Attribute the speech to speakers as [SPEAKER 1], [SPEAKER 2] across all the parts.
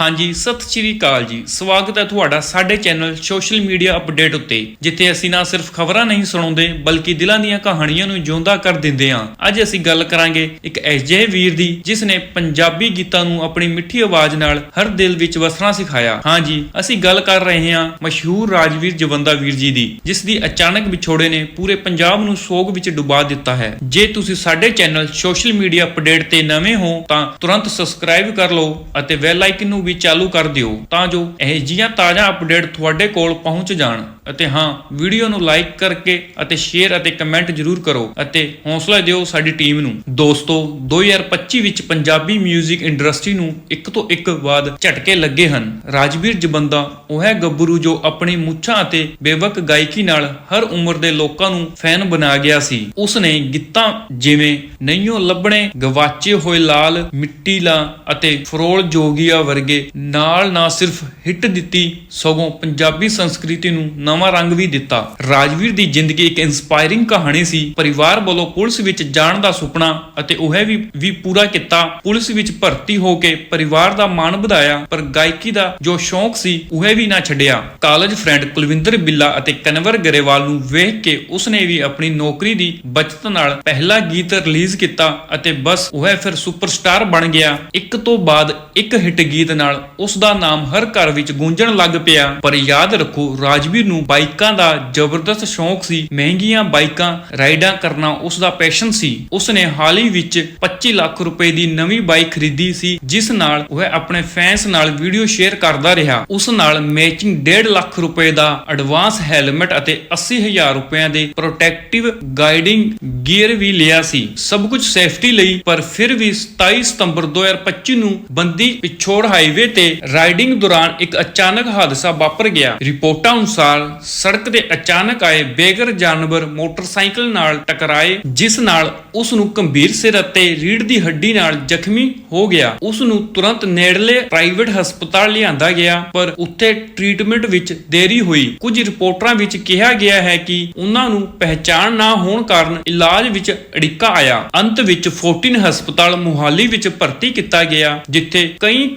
[SPEAKER 1] ਹਾਂਜੀ, ਸਤਿ ਸ਼੍ਰੀ ਅਕਾਲ ਜੀ। ਸਵਾਗਤ ਹੈ ਤੁਹਾਡਾ ਸਾਡੇ ਚੈਨਲ ਸੋਸ਼ਲ ਮੀਡੀਆ ਅਪਡੇਟ ਉੱਤੇ, ਜਿੱਥੇ ਅਸੀਂ ਨਾ ਸਿਰਫ ਖਬਰਾਂ ਨਹੀਂ ਸੁਣਾਉਂਦੇ, ਬਲਕਿ ਦਿਲਾਂ ਦੀਆਂ ਕਹਾਣੀਆਂ ਨੂੰ ਜਿਉਂਦਾ ਕਰ ਦਿੰਦੇ ਹਾਂ। ਅੱਜ ਅਸੀਂ ਗੱਲ ਕਰਾਂਗੇ ਇੱਕ ਅਜਿਹੇ ਵੀਰ ਦੀ, ਜਿਸ ਨੇ ਪੰਜਾਬੀ ਗੀਤਾਂ ਨੂੰ ਆਪਣੀ ਮਿੱਠੀ ਆਵਾਜ਼ ਨਾਲ ਹਰ ਦਿਲ ਵਿੱਚ ਵਸਣਾ ਸਿਖਾਇਆ। ਹਾਂਜੀ, ਅਸੀਂ ਗੱਲ ਕਰ ਰਹੇ ਹਾਂ ਮਸ਼ਹੂਰ ਰਾਜਵੀਰ ਜਵੰਦਾ ਵੀਰ ਜੀ ਦੀ, ਜਿਸ ਦੀ ਅਚਾਨਕ ਵਿਛੋੜੇ ਨੇ ਪੂਰੇ ਪੰਜਾਬ ਨੂੰ ਸੋਗ ਵਿੱਚ ਡੁਬਾ ਦਿੱਤਾ ਹੈ। ਜੇ ਤੁਸੀਂ ਸਾਡੇ ਚੈਨਲ ਸੋਸ਼ਲ ਮੀਡੀਆ ਅਪਡੇਟ ਤੇ ਨਵੇਂ ਹੋ, ਤਾਂ ਤੁਰੰਤ ਸਬਸਕ੍ਰਾਈਬ ਕਰ ਲਓ ਅਤੇ ਬੈਲ ਆਈਕਨ ਨੂੰ ਵੀ ਚਾਲੂ ਕਰ ਦਿਓ ਤਾਂ ਜੋ ਇਹ ਜੀਆਂ ਤਾਜ਼ਾ ਅਪਡੇਟ ਤੁਹਾਡੇ ਕੋਲ ਪਹੁੰਚ ਜਾਣ। ਅਤੇ ਹਾਂ ਵੀਡੀਓ ਨੂੰ ਲਾਈਕ ਕਰਕੇ ਅਤੇ ਸ਼ੇਅਰ ਅਤੇ ਕਮੈਂਟ ਜ਼ਰੂਰ ਕਰੋ ਅਤੇ ਹੌਸਲਾ ਦਿਓ ਸਾਡੀ ਟੀਮ ਨੂੰ। ਦੋਸਤੋ 2025 ਵਿੱਚ ਪੰਜਾਬੀ 뮤직 ਇੰਡਸਟਰੀ ਨੂੰ ਇੱਕ ਤੋਂ ਇੱਕ ਬਾਅਦ ਝਟਕੇ ਲੱਗੇ ਹਨ। ਰਾਜਵੀਰ ਜਬੰਦਾ ਉਹ ਹੈ ਗੱਭਰੂ ਜੋ ਆਪਣੀ ਮੁੱਛਾਂ ਅਤੇ ਬੇਵਕ ਗਾਇਕੀ ਨਾਲ ਹਰ ਉਮਰ ਦੇ ਲੋਕਾਂ ਨੂੰ ਫੈਨ ਬਣਾ ਗਿਆ ਸੀ। ਉਸ ਨੇ ਗੀਤਾਂ ਜਿਵੇਂ ਨਹੀਂਓ ਲੱਭਣੇ, ਗਵਾਚੇ ਹੋਏ ਲਾਲ, ਮਿੱਟੀ ਲਾ ਅਤੇ ਫਰੋਲ ਜੋਗੀਆ ਵਰਗੇ ਨਾਲ ਨਾ ਸਿਰਫ ਹਿੱਟ ਦਿੱਤੀ, ਸਗੋਂ ਪੰਜਾਬੀ ਸੰਸਕ੍ਰਿਤੀ ਨੂੰ ਨਵਾਂ ਰੰਗ ਵੀ ਦਿੱਤਾ। ਰਾਜਵੀਰ ਦੀ ਜ਼ਿੰਦਗੀ ਇੱਕ ਇਨਸਪਾਇਰਿੰਗ ਕਹਾਣੀ ਸੀ। ਪਰਿਵਾਰ ਵੱਲੋਂ ਪੁਲਿਸ ਵਿੱਚ ਜਾਣ ਦਾ ਸੁਪਨਾ ਅਤੇ ਉਹ ਵੀ ਵੀ ਪੂਰਾ ਕੀਤਾ। ਪੁਲਿਸ ਵਿੱਚ ਭਰਤੀ ਹੋ ਕੇ ਪਰਿਵਾਰ ਦਾ ਮਾਣ ਵਧਾਇਆ, ਪਰ ਗਾਇਕੀ ਦਾ ਜੋ ਸ਼ੌਂਕ ਸੀ, ਉਹ ਵੀ ਨਾ ਛੱਡਿਆ। ਕਾਲਜ ਫਰੈਂਡ ਕੁਲਵਿੰਦਰ ਬਿੱਲਾ ਅਤੇ ਕਨਵਰ ਗਰੇਵਾਲ ਨੂੰ ਵੇਖ ਕੇ ਉਸਨੇ ਵੀ ਆਪਣੀ ਨੌਕਰੀ ਦੀ ਬਚਤ ਨਾਲ ਪਹਿਲਾ ਗੀਤ ਰਿਲੀਜ਼ ਕੀਤਾ ਅਤੇ ਬਸ ਉਹ ਫਿਰ ਸੁਪਰਸਟਾਰ ਬਣ ਗਿਆ। ਇੱਕ ਤੋਂ ਬਾਅਦ ਇੱਕ ਹਿੱਟ ਗੀਤ ਨਾਲ ਉਸ ਦਾ ਨਾਮ ਹਰ ਘਰ ਵਿੱਚ ਗੂੰਜਣ ਲੱਗ ਪਿਆ। ਪਰ ਯਾਦ ਰੱਖੋ, ਰਾਜਵੀਰ ਨੂੰ ਬਾਈਕਾਂ ਦਾ ਜ਼ਬਰਦਸਤ ਸ਼ੌਂਕ ਸੀ। ਮਹਿੰਗੀਆਂ ਬਾਈਕਾਂ, ਰਾਈਡਾਂ ਕਰਨਾ ਉਸ ਦਾ ਪੈਸ਼ਨ ਸੀ। ਉਸ ਨੇ ਹਾਲ ਹੀ ਵਿੱਚ 25 ਲੱਖ ਰੁਪਏ ਦੀ ਨਵੀਂ ਬਾਈਕ ਖਰੀਦੀ ਸੀ, ਜਿਸ ਨਾਲ ਉਹ ਆਪਣੇ ਫੈਨਸ ਨਾਲ ਵੀਡੀਓ ਸ਼ੇਅਰ ਕਰਦਾ ਰਿਹਾ। ਉਸ ਨਾਲ ਮੈਚਿੰਗ 1.5 ਲੱਖ ਰੁਪਏ ਦਾ ਐਡਵਾਂਸ ਹੈਲਮਟ ਅਤੇ 80000 ਰੁਪਏ ਦੇ ਪ੍ਰੋਟੈਕਟਿਵ ਗਾਈਡਿੰਗ ਗੀਅਰ ਵੀ ਲਿਆ ਸੀ। ਸਭ ਕੁਝ ਸੇਫਟੀ ਲਈ, ਪਰ ਫਿਰ ਵੀ 27 ਸਤੰਬਰ 2025 ਨੂੰ ਬੰਦੀ ਪਿਛੋੜ ਹਾਈਵੇ ਤੇ ਰਾਈਡਿੰਗ ਦੌਰਾਨ ਇੱਕ ਅਚਾਨਕ ਹਾਦਸਾ ਵਾਪਰ ਗਿਆ। ਰਿਪੋਰਟਾਂ ਅਨੁਸਾਰ ਸੜਕ ਤੇ ਅਚਾਨਕ ਆਏ ਬੇਗਰ ਜਾਨਵਰ ਮੋਟਰਸਾਈਕਲ ਨਾਲ ਟਕਰਾਏ, ਜਿਸ ਨਾਲ ਉਸ ਨੂੰ ਗੰਭੀਰ ਸਿਰ ਅਤੇ ਰੀੜ ਦੀ ਹੱਡੀ ਨਾਲ ਜ਼ਖਮੀ ਹੋ ਗਿਆ। ਉਸ ਨੂੰ ਤੁਰੰਤ ਨੇੜਲੇ ਪ੍ਰਾਈਵੇਟ ਹਸਪਤਾਲ ਲਿਆਂਦਾ ਗਿਆ, ਪਰ ਉੱਥੇ ਟ੍ਰੀਟਮੈਂਟ ਵਿੱਚ ਦੇਰੀ ਹੋਈ। ਕੁਝ ਰਿਪੋਰਟਾਂ ਵਿੱਚ ਕਿਹਾ ਗਿਆ ਹੈ ਕਿ ਉਹਨਾਂ ਨੂੰ ਪਹਿਚਾਣ ਨਾ ਹੋਣ ਕਾਰਨ ਇਲਾਜ ਵਿੱਚ ਅੜਿੱਕਾ ਆਇਆ। ਅੰਤ ਵਿੱਚ 14 ਹਸਪਤਾਲ ਮੁਹਾਲੀ ਵਿੱਚ ਭਰਤੀ ਕੀਤਾ ਗਿਆ, ਜਿੱਥੇ ਕਈ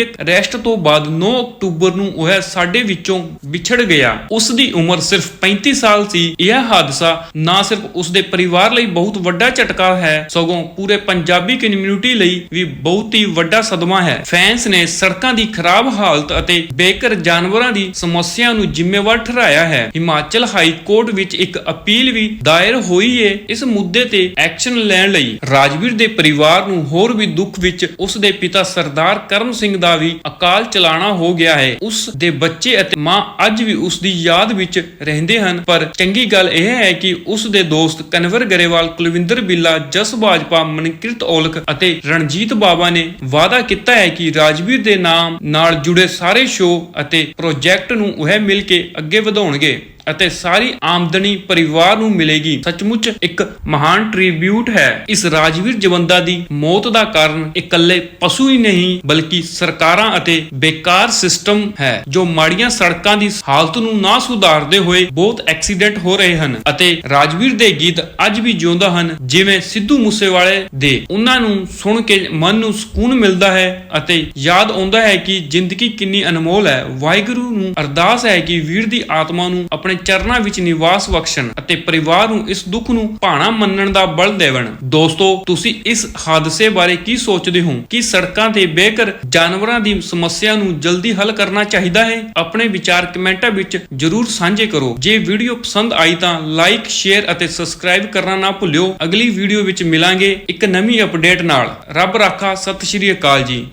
[SPEAKER 1] ਕਾਰਡੀਅਕ ਅਰੈਸਟ ਤੋਂ ਬਾਅਦ 9 ਅਕਤੂਬਰ ਨੂੰ ਉਹ ਸਾਡੇ ਵਿੱਚੋਂ ਵਿਛੜ ਗਿਆ। ਉਸ ਦੀ ਉਮਰ ਸਿਰਫ 35 ਸਾਲ ਸੀ। ਇਹ ਹਾਦਸਾ ਨਾ ਸਿਰਫ ਉਸ ਦੇ ਪਰਿਵਾਰ ਲਈ ਬਹੁਤ ਵੱਡਾ ਝਟਕਾ ਹੈ, ਸਗੋਂ ਪੂਰੇ ਪੰਜਾਬੀ ਕਮਿਊਨਿਟੀ ਲਈ ਵੀ ਬਹੁਤ ਹੀ ਵੱਡਾ ਸਦਮਾ ਹੈ। ਫੈਨਸ ਨੇ ਸੜਕਾਂ ਦੀ ਖਰਾਬ ਹਾਲਤ ਅਤੇ ਬੇਘਰ ਜਾਨਵਰਾਂ ਦੀ ਸਮੱਸਿਆ ਨੂੰ ਜ਼ਿੰਮੇਵਾਰ ਠਹਿਰਾਇਆ ਹੈ। ਹਿਮਾਚਲ ਹਾਈ ਕੋਰਟ ਵਿੱਚ ਇੱਕ ਅਪੀਲ ਵੀ ਦਾਇਰ ਹੋਈ ਹੈ ਇਸ ਮੁੱਦੇ ਤੇ ਐਕਸ਼ਨ ਲੈਣ ਲਈ। ਰਾਜਵੀਰ ਦੇ ਪਰਿਵਾਰ ਨੂੰ ਹੋਰ ਵੀ ਦੁੱਖ ਵਿੱਚ ਉਸ ਦੇ ਪਿਤਾ ਸਰਦਾਰ ਕਰਮ ਸਿੰਘ ਦਾ ਵੀ ਅਕਾਲ ਚਲਾਣਾ ਹੋ ਗਿਆ ਹੈ। ਉਸ ਦੇ ਬੱਚੇ ਅਤੇ ਮਾਂ ਅੱਜ ਵੀ ਉਸ ਦੀ ਯਾਦ ਵਿੱਚ ਰਹਿੰਦੇ ਹਨ। ਪਰ ਚੰਗੀ ਗੱਲ ਇਹ ਹੈ ਕਿ ਉਸ ਦੇ ਦੋਸਤ ਕਨਵਰ ਗਰੇਵਾਲ, ਕੁਲਵਿੰਦਰ ਬਿੱਲਾ, ਜਸ ਬਾਜਪਾ, ਮਨਕਿਰਤ ਔਲਖ ਅਤੇ ਰਣਜੀਤ ਬਾਬਾ ਨੇ ਵਾਅਦਾ ਕੀਤਾ ਹੈ ਕਿ ਰਾਜਵੀਰ ਦੇ ਨਾਮ ਨਾਲ ਜੁੜੇ ਸਾਰੇ ਸ਼ੋਅ ਅਤੇ ਪ੍ਰੋਜੈਕਟ ਨੂੰ ਉਹ ਮਿਲ ਕੇ ਅੱਗੇ ਵਧਾਉਣਗੇ। ਅਤੇ ਸਾਰੀ ਆਮਦਨੀ ਪਰਿਵਾਰ ਨੂੰ ਮਿਲੇਗੀ। ਸੱਚਮੁੱਚ ਇੱਕ ਮਹਾਨ ਟ੍ਰਿਬਿਊਟ ਹੈ। ਇਸ ਰਾਜਵੀਰ ਜਵੰਦਾ ਦੀ ਮੌਤ ਦਾ ਕਾਰਨ ਇਕੱਲੇ ਪਸ਼ੂ ਹੀ ਨਹੀਂ, ਬਲਕਿ ਸਰਕਾਰਾਂ ਅਤੇ ਬੇਕਾਰ ਸਿਸਟਮ ਹੈ, ਜੋ ਮਾੜੀਆਂ ਸੜਕਾਂ ਦੀ ਹਾਲਤ ਨੂੰ ਨਾ ਸੁਧਾਰਦੇ ਹੋਏ ਬਹੁਤ ਐਕਸੀਡੈਂਟ ਹੋ ਰਹੇ ਹਨ ਅਤੇ ਰਾਜਵੀਰ ਦੇ ਗੀਤ ਅੱਜ ਵੀ ਜਿਉਂਦਾ ਹਨ, ਜਿਵੇਂ ਸਿੱਧੂ ਮੂਸੇਵਾਲੇ ਦੇ। ਉਹਨਾਂ ਨੂੰ ਸੁਣ ਕੇ ਮਨ ਨੂੰ ਸਕੂਨ ਮਿਲਦਾ ਹੈ ਅਤੇ ਯਾਦ ਆਉਂਦਾ ਹੈ ਕਿ ਜ਼ਿੰਦਗੀ ਕਿੰਨੀ ਅਨਮੋਲ ਹੈ। ਵਾਹਿਗੁਰੂ ਨੂੰ ਅਰਦਾਸ ਹੈ ਕਿ ਵੀਰ ਦੀ ਆਤਮਾ ਨੂੰ ਆਪਣੇ ਚਰਨਾਂ ਵਿੱਚ ਨਿਵਾਸ ਬਖਸ਼ਣ ਅਤੇ ਪਰਿਵਾਰ ਨੂੰ ਇਸ ਦੁੱਖ ਨੂੰ ਭਾਣਾ ਮੰਨਣ ਦਾ ਬਲ ਦੇਵਣ। ਦੋਸਤੋ, ਤੁਸੀਂ ਇਸ ਹਾਦਸੇ ਬਾਰੇ ਕੀ ਸੋਚਦੇ ਹੋ? ਕਿ ਸੜਕਾਂ ਤੇ ਬੇਘਰ ਜਾਨਵਰਾਂ ਦੀ ਸਮੱਸਿਆ ਨੂੰ ਜਲਦੀ ਹੱਲ ਕਰਨਾ ਚਾਹੀਦਾ ਹੈ? ਆਪਣੇ ਵਿਚਾਰ ਕਮੈਂਟਾਂ ਵਿੱਚ ਜਰੂਰ ਸਾਂਝੇ ਕਰੋ। ਜੇ ਵੀਡੀਓ ਪਸੰਦ ਆਈ ਤਾਂ ਲਾਈਕ, ਸ਼ੇਅਰ ਅਤੇ ਸਬਸਕ੍ਰਾਈਬ ਕਰਨਾ ਨਾ ਭੁੱਲਿਓ। ਅਗਲੀ ਵੀਡੀਓ ਵਿੱਚ ਮਿਲਾਂਗੇ ਇੱਕ ਨਵੀਂ ਅਪਡੇਟ ਨਾਲ। ਰੱਬ ਰਾਖਾ, ਸਤਿ ਸ਼੍ਰੀ ਅਕਾਲ ਜੀ।